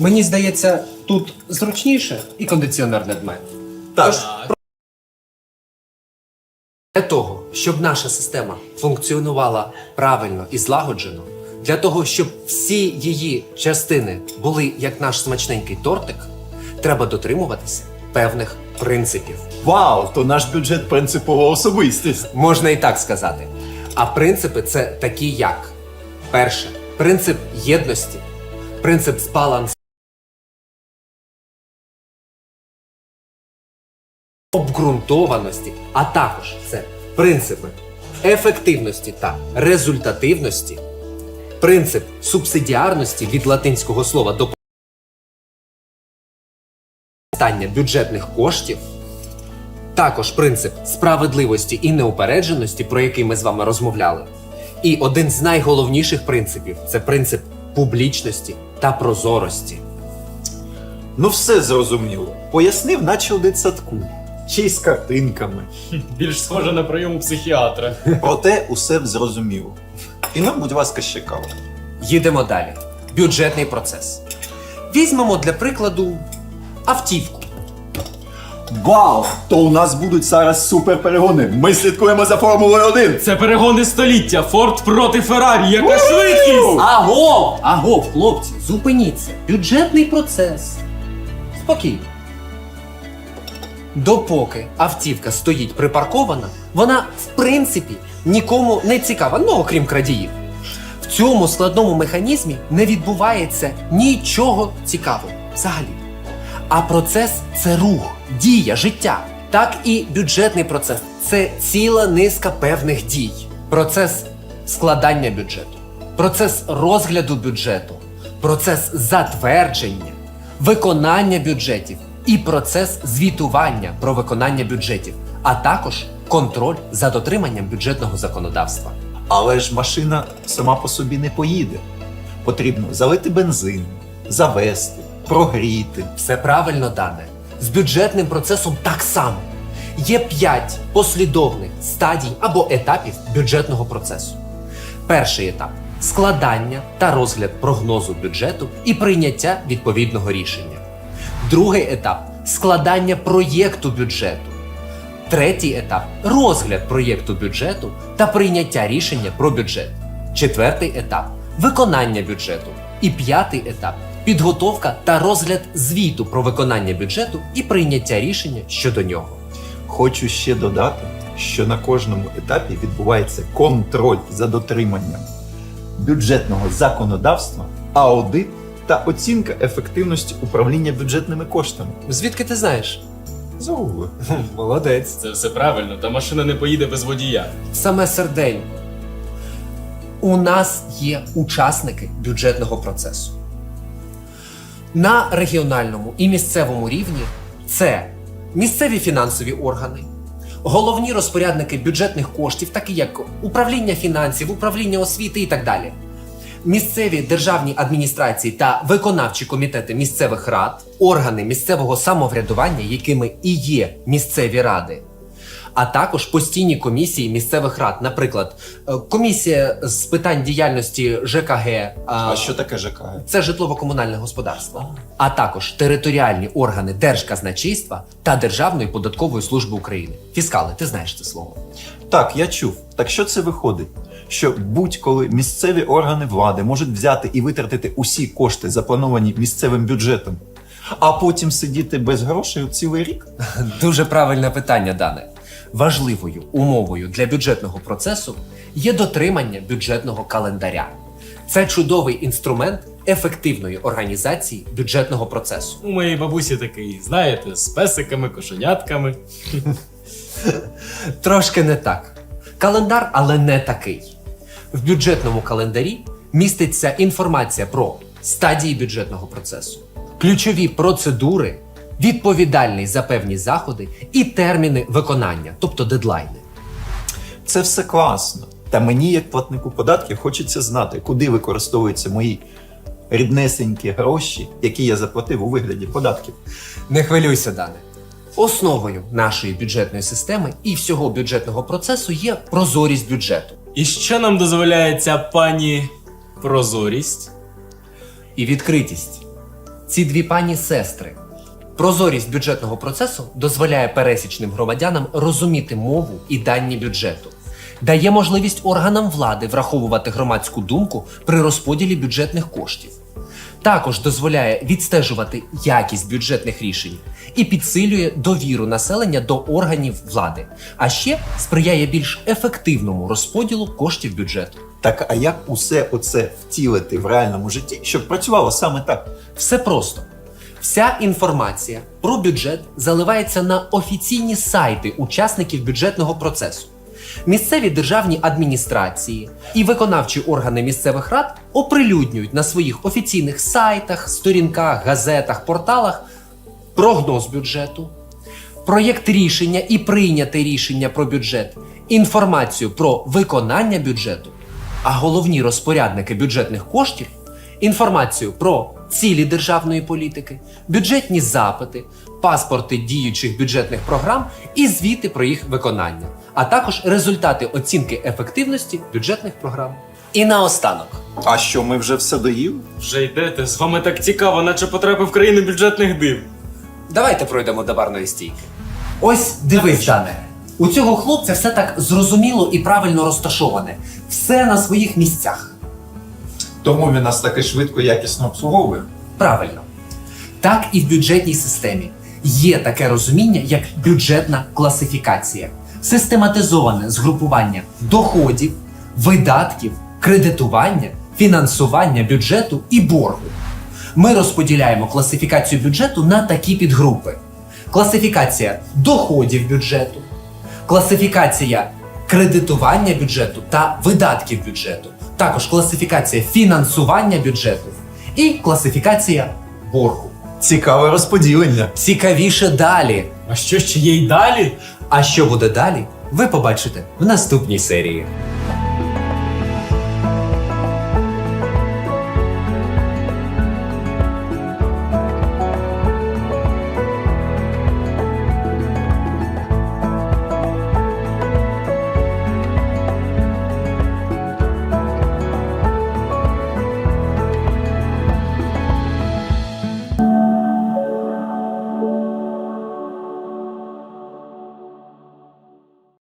Мені здається, тут зручніше і кондиціонер над мене. Так. Для того, щоб наша система функціонувала правильно і злагоджено, для того, щоб всі її частини були як наш смачненький тортик, треба дотримуватися певних принципів. Вау, то наш бюджет принципова особистість. Можна і так сказати. А принципи це такі як: перше принцип єдності, принцип збалансу, обґрунтованості, а також це принципи ефективності та результативності, принцип субсидіарності від латинського слова до бюджетних коштів. Також принцип справедливості і неупередженості, про який ми з вами розмовляли. І один з найголовніших принципів це принцип публічності та прозорості. Ну все зрозуміло. Пояснив, наче у дитсадку. Ще й з картинками. Більш схоже на прийом у психіатра. Проте усе зрозуміло. І нам, будь ласка, ще кава. Їдемо далі. Бюджетний процес. Візьмемо для прикладу автівку. Вау! То у нас будуть зараз суперперегони. Ми слідкуємо за Формулою 1. Це перегони століття. Форд проти Феррарі. Яка швидкість! Аго! Аго, хлопці, зупиніться. Бюджетний процес. Спокійно. Допоки автівка стоїть припаркована, вона в принципі нікому не цікава, ну окрім крадіїв. В цьому складному механізмі не відбувається нічого цікавого взагалі. А процес це рух, дія, життя. Так і бюджетний процес це ціла низка певних дій. Процес складання бюджету, процес розгляду бюджету, процес затвердження, виконання бюджетів і процес звітування про виконання бюджетів, а також контроль за дотриманням бюджетного законодавства. Але ж машина сама по собі не поїде. Потрібно залити бензин, завести, прогріти. Все правильно дане. З бюджетним процесом так само. Є п'ять послідовних стадій або етапів бюджетного процесу. Перший етап складання та розгляд прогнозу бюджету і прийняття відповідного рішення. Другий етап складання проєкту бюджету. Третій етап розгляд проєкту бюджету та прийняття рішення про бюджет. Четвертий етап виконання бюджету. І п'ятий етап підготовка та розгляд звіту про виконання бюджету і прийняття рішення щодо нього. Хочу ще додати, що на кожному етапі відбувається контроль за дотриманням бюджетного законодавства, аудит та оцінка ефективності управління бюджетними коштами. Звідки ти знаєш? Загугли. Молодець. Це все правильно, та машина не поїде без водія. Саме серденько. У нас є учасники бюджетного процесу. На регіональному і місцевому рівні це місцеві фінансові органи, головні розпорядники бюджетних коштів, такі як управління фінансів, управління освіти і так далі. Місцеві державні адміністрації та виконавчі комітети місцевих рад, органи місцевого самоврядування, якими і є місцеві ради, а також постійні комісії місцевих рад, наприклад, е, комісія з питань діяльності ЖКГ, А що таке ЖКГ? це житлово-комунальне господарство, а також територіальні органи Держказначейства та Державної податкової служби України. Фіскали, ти знаєш це слово. Так, я чув. Так що це виходить? Що будь-коли місцеві органи влади можуть взяти і витратити усі кошти, заплановані місцевим бюджетом, а потім сидіти без грошей цілий рік? Дуже правильне питання, Дане. Важливою умовою для бюджетного процесу є дотримання бюджетного календаря. Це чудовий інструмент ефективної організації бюджетного процесу. У моєї бабусі такий, знаєте, з песиками, кошенятками. Трошки не так. Календар, але не такий. В бюджетному календарі міститься інформація про стадії бюджетного процесу, ключові процедури, відповідальність за певні заходи і терміни виконання, тобто дедлайни. Це все класно. Та мені, як платнику податків, хочеться знати, куди використовуються мої ріднесенькі гроші, які я заплатив у вигляді податків. Не хвилюйся, Дане. Основою нашої бюджетної системи і всього бюджетного процесу є прозорість бюджету. І що нам дозволяє ця пані прозорість? і відкритість. ці дві пані сестри. Прозорість бюджетного процесу дозволяє пересічним громадянам розуміти мову і дані бюджету, дає можливість органам влади враховувати громадську думку при розподілі бюджетних коштів. Також дозволяє відстежувати якість бюджетних рішень і підсилює довіру населення до органів влади, а ще сприяє більш ефективному розподілу коштів бюджету. Так а як усе оце втілити в реальному житті, щоб працювало саме так? Все просто. Вся інформація про бюджет заливається на офіційні сайти учасників бюджетного процесу. Місцеві державні адміністрації і виконавчі органи місцевих рад оприлюднюють на своїх офіційних сайтах, сторінках, газетах, порталах прогноз бюджету, проєкт рішення і прийняте рішення про бюджет, інформацію про виконання бюджету, а головні розпорядники бюджетних коштів інформацію про цілі державної політики, бюджетні запити, паспорти діючих бюджетних програм і звіти про їх виконання, а також результати оцінки ефективності бюджетних програм. І наостанок. А що ми вже все доїли? Вже йдете, з вами так цікаво, наче потрапив в країну бюджетних див. Давайте пройдемо до барної стійки. Ось дивись, Дане. У цього хлопця все так зрозуміло і правильно розташоване. Все на своїх місцях. Тому він нас таки швидко якісно обслуговує. Правильно. Так і в бюджетній системі є таке розуміння, як бюджетна класифікація, систематизоване згрупування доходів, видатків, кредитування, фінансування бюджету і боргу. Ми розподіляємо класифікацію бюджету на такі підгрупи: класифікація доходів бюджету, класифікація кредитування бюджету та видатків бюджету, також класифікація фінансування бюджету і класифікація боргу. Цікаве розподілення. Цікавіше далі. А що ще є й далі? А що буде далі, ви побачите в наступній серії.